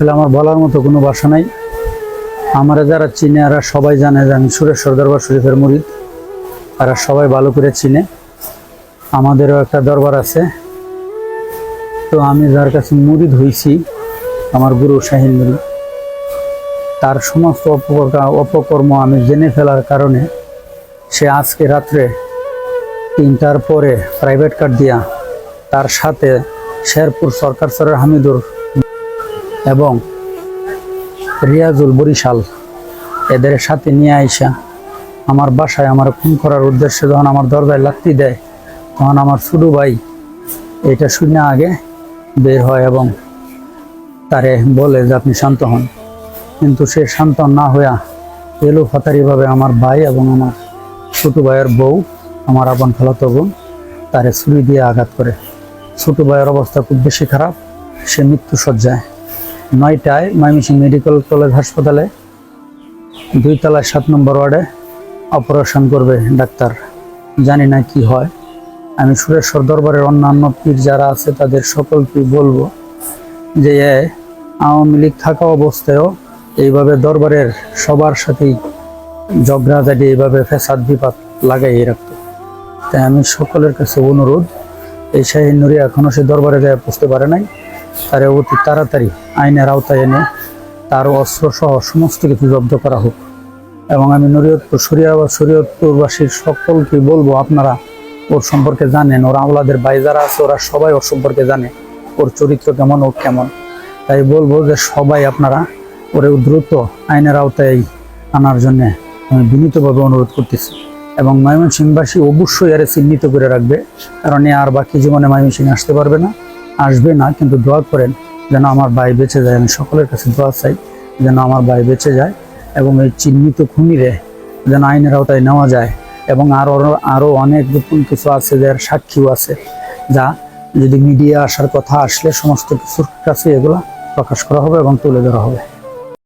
তাহলে আমার বলার মতো কোনো ভাষা নাই। আমরা যারা চিনে, এরা সবাই জানে যে আমি সুরেশ্বর দরবার শরীফের মুরিদ। তারা সবাই ভালো করে চিনে। আমাদেরও একটা দরবার আছে। তো আমি যার কাছে মুরিদ হইছি, আমার গুরু শাহিন মুরিদ। তার সমস্ত অপকর- অপকর্ম আমি জেনে ফেলার কারণে সে আজকে রাত্রে তিনটার পরে প্রাইভেট কার দিয়া তার সাথে শেরপুর সরকার সরের হামিদুর এবং রিয়াজুল বরিশাল এদের সাথে নিয়ে আইসা আমার বাসায় আমার খুন করার উদ্দেশ্যে যখন আমার দরজায় লাগতি দেয়, তখন আমার ছোটো ভাই এটা শুনে আগে বের হয় এবং তারে বলে যে আপনি শান্ত হন। কিন্তু সে শান্ত না হইয়া এলো ফাতারিভাবে আমার ভাই এবং আমার ছোট ভাইয়ের বউ, আমার আপন খালাতো বোন, তারে ছুরি দিয়ে আঘাত করে। ছোট ভাইয়ের অবস্থা খুব বেশি খারাপ, সে মৃত্যু সজ্জায় নয়টায় ময়মনসিংহ মেডিকেল কলেজ হাসপাতালে দুই তলায় সাত নম্বর ওয়ার্ডে অপারেশন করবে ডাক্তার। জানি না কি হয়। আমি সুরেশ্বর দরবারের অন্যান্য পীর যারা আছে, তাদের সকলকে বলব যে আওয়ামী লীগ থাকা অবস্থায়ও এইভাবে দরবারের সবার সাথেই ঝগড়াঝাটি, এইভাবে ফেসাদ বিপাদ লাগাইয়ে রাখতো। তাই আমি সকলের কাছে অনুরোধ, এই শাহী নুরি এখনও সে দরবারে যায় বুঝতে পারে নাই। তারে অতি তাড়াতাড়ি আইনের আওতায় এনে তার অস্ত্র সহ সমস্ত কিছু জব্দ করা হোক। এবং আমি নরিয়তপুর, শরিয়া শরীয়তপুরবাসীর সকলকে বলব, আপনারা ওর সম্পর্কে জানেন, ওর আমলাদের ভাই যারা আছে, ওরা সবাই ওর সম্পর্কে জানে, ওর চরিত্র কেমন, ও কেমন। তাই বলব যে সবাই আপনারা ওরে দ্রুত আইনের আওতায় আনার জন্যে আমি বিনীতভাবে অনুরোধ করতেছি। এবং ময়মনসিংহবাসী অবশ্যই আরে চিহ্নিত করে রাখবে, কারণ আর বাকি জীবনে ময়মনসিংহ আসতে পারবে না। আসবে না, কিন্তু দোয়া করেন যেন আমার ভাই বেঁচে যায়। আমি সকলের কাছে দোয়া চাই যেন আমার ভাই বেঁচে যায় এবং এই চিহ্নিত খুনিরে যেন আইনের আওতায় নেওয়া যায় এবং আরও আরও অনেক গোপন কিছু আছে যার সাক্ষীও আছে, যা যদি মিডিয়া আসার কথা আসলে সমস্ত কিছুর কাছে এগুলো প্রকাশ করা হবে এবং তুলে ধরা হবে।